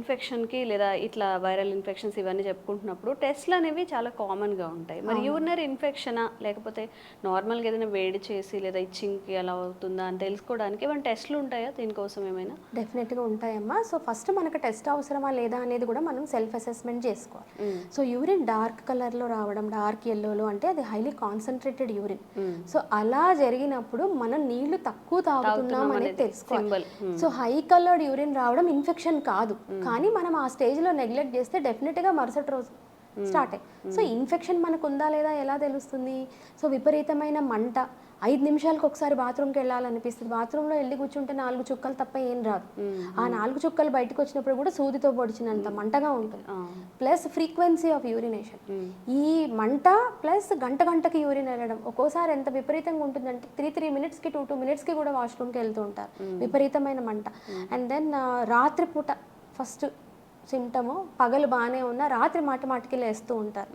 ఇన్ఫెక్షన్కి లేదా ఇట్లా viral infections ఇవన్నీ చెప్పుకుంటున్నప్పుడు టెస్ట్లు అనేవి చాలా కామన్గా ఉంటాయి. మరి యూరినరీ ఇన్ఫెక్షనా లేకపోతే నార్మల్గా ఏదైనా వేడి చేసి లేదా ఇచ్చింగ్కి ఎలా అవుతుందా అని తెలుసుకోవడానికి ఏమైనా టెస్ట్లు ఉంటాయా దీనికోసం ఏమైనా? డెఫినెట్గా ఉంటాయమ్మా. సో ఫస్ట్ మనకు టెస్ట్ అవసరమా లేదా అనేది కూడా మనం సెల్ఫ్ అసెస్మెంట్ చేసుకోవాలి సో యూరిన్ డార్క్ కలర్లో రావడం డార్క్ ఎల్లోలో అంటే అది హైలీ కాన్సన్ట్రేటెడ్ యూరిన్ సో అలా జరిగినప్పుడు మనం నీళ్ళు తక్కువ తాగుతున్నాం అనేది తెలుసుకోవాలి. సో హై కలర్డ్ యూరిన్ రావడం ఇన్ఫెక్షన్ కాదు. కానీ మనం ఆ స్టేజ్లో నెగ్లెక్ట్ చేస్తే డెఫినెట్గా మరుసటి రోజు స్టార్ట్. అయ్యి సో ఇన్ఫెక్షన్ మనకు ఉందా లేదా ఎలా తెలుస్తుంది? సో విపరీతమైన మంట. ఐదు నిమిషాలకు ఒకసారి బాత్రూమ్కి వెళ్ళాలనిపిస్తుంది. బాత్రూంలో వెళ్ళి కూర్చుంటే నాలుగు చుక్కలు తప్ప ఏం రాదు. ఆ నాలుగు చుక్కలు బయటకు వచ్చినప్పుడు కూడా సూదితో పొడిచినంత మంటగా ఉంటుంది. Plus frequency of urination. ఈ మంట ప్లస్ గంట గంటకి యూరిన్ వెళ్ళడం. ఒక్కోసారి ఎంత విపరీతంగా ఉంటుందంటే త్రీ త్రీ మినిట్స్కి టూ టూ మినిట్స్కి కూడా వాష్రూమ్కి వెళ్తూ ఉంటారు. విపరీతమైన మంట. అండ్ దెన్ రాత్రిపూట ఫస్ట్ సిమ్టము పగలు బాగానే ఉన్నా రాత్రి మాట మాటికి లేస్తూ ఉంటారు.